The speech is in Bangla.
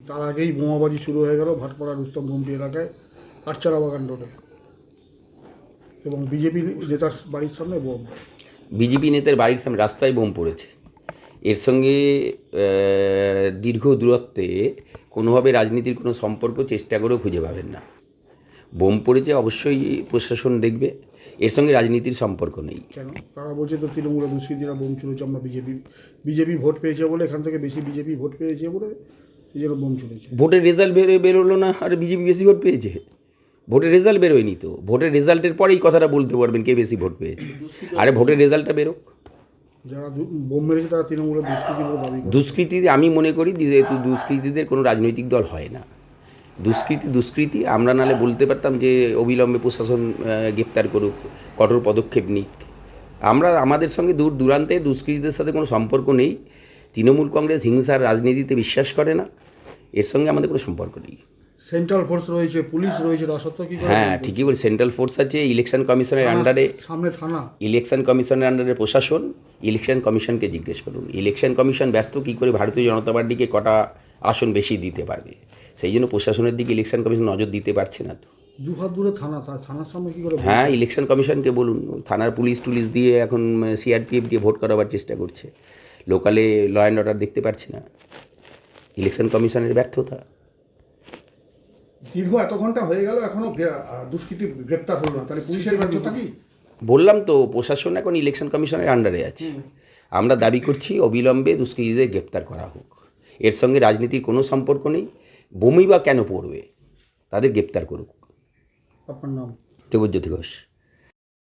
তার আগেই বোমাবাজি শুরু হয়ে গেল ভাটপাড়া রুস্তম গুমটি এলাকায় আটচারা বাগান রোডে এবং বিজেপি নেতার বাড়ির সামনে বোম। বিজেপি নেতার বাড়ির সামনে রাস্তায় বোম পড়েছে। এর সঙ্গে দীর্ঘ দূরত্বে কোনোভাবে রাজনীতির কোনো সম্পর্ক চেষ্টা করেও খুঁজে পাবেন না। বোম পড়েছে অবশ্যই প্রশাসন দেখবে এর সঙ্গে রাজনীতির সম্পর্ক নেই। কেন? তারা বলছে তো তৃণমূলের দুষ্কৃতীরা বোম ছুড়েছে আমরা বিজেপি বিজেপি ভোট পেয়েছে বলে এখান থেকে বেশি বিজেপি ভোট পেয়েছে বলে এই জন্য বোম ছুড়েছে ভোটের রেজাল্ট বেরো বেরোলো না? আর বিজেপি বেশি ভোট পেয়েছে। ভোটের রেজাল্ট বেরোয়নি তো। ভোটের রেজাল্টের পরেই কথাটা বলতে পারবেন কে বেশি ভোট পেয়েছে। আরে ভোটের রেজাল্টটা বেরোক। যারা বোম মেরেছে তারা তৃণমূলের দুষ্কৃতী আমি মনে করি যেহেতু দুষ্কৃতীদের কোনো রাজনৈতিক দল হয় না। দুষ্কৃতি দুষ্কৃতি আমরা নালে বলতে পারতাম যে অবিলম্বে প্রশাসন গ্রেপ্তার করুক কঠোর পদক্ষেপ নিক। আমরা আমাদের সঙ্গে দূর দূরান্তে দুষ্কৃতীদের সাথে কোনো সম্পর্ক নেই। তৃণমূল কংগ্রেস হিংসার রাজনীতিতে বিশ্বাস করে না। এর সঙ্গে আমাদের কোনো সম্পর্ক নেই। সেন্ট্রাল ফোর্স রয়েছে পুলিশ রয়েছে তা সত্ত্বেও কি হ্যাঁ ঠিকই বলি সেন্ট্রাল ফোর্স আছে ইলেকশন কমিশনের আন্ডারে সামনে থানা। ইলেকশন কমিশনের আন্ডারে প্রশাসন ইলেকশন কমিশনকে জিজ্ঞেস করুন। ইলেকশন কমিশন ব্যস্ত কী করে ভারতীয় জনতা পার্টিকে কটা আসন বেশি দিতে পারবে? সেই জন্য প্রশাসনের দিকে ইলেকশন কমিশন নজর দিতে পারছে না তো। দু হাত দূরে থানা থানার সামনে কি করে হ্যাঁ ইলেকশন কমিশনকে বলুন। থানার পুলিশ টুলিশ দিয়ে এখন সিআরপিএফ দিয়ে ভোট করাবার চেষ্টা করছে। লোকালে ল অ্যান্ড অর্ডার দেখতে পাচ্ছি না। ইলেকশন কমিশনের ব্যর্থতা। দীর্ঘ এত ঘণ্টা হয়ে গেল এখনও দুষ্কৃতী গ্রেপ্তার হলো না। তাহলে পুলিশের ব্যর্থতা কি? বললাম তো প্রশাসন এখন ইলেকশন কমিশনের আন্ডারে আছে। আমরা দাবি করছি অবিলম্বে দুষ্কৃতীদের গ্রেপ্তার করা হোক। এর সঙ্গে রাজনীতির কোনো সম্পর্ক নেই। বমি বা কেন পড়বে তাদের গ্রেপ্তার করুক। আপনার নাম? দেবজ্যোতি ঘোষ।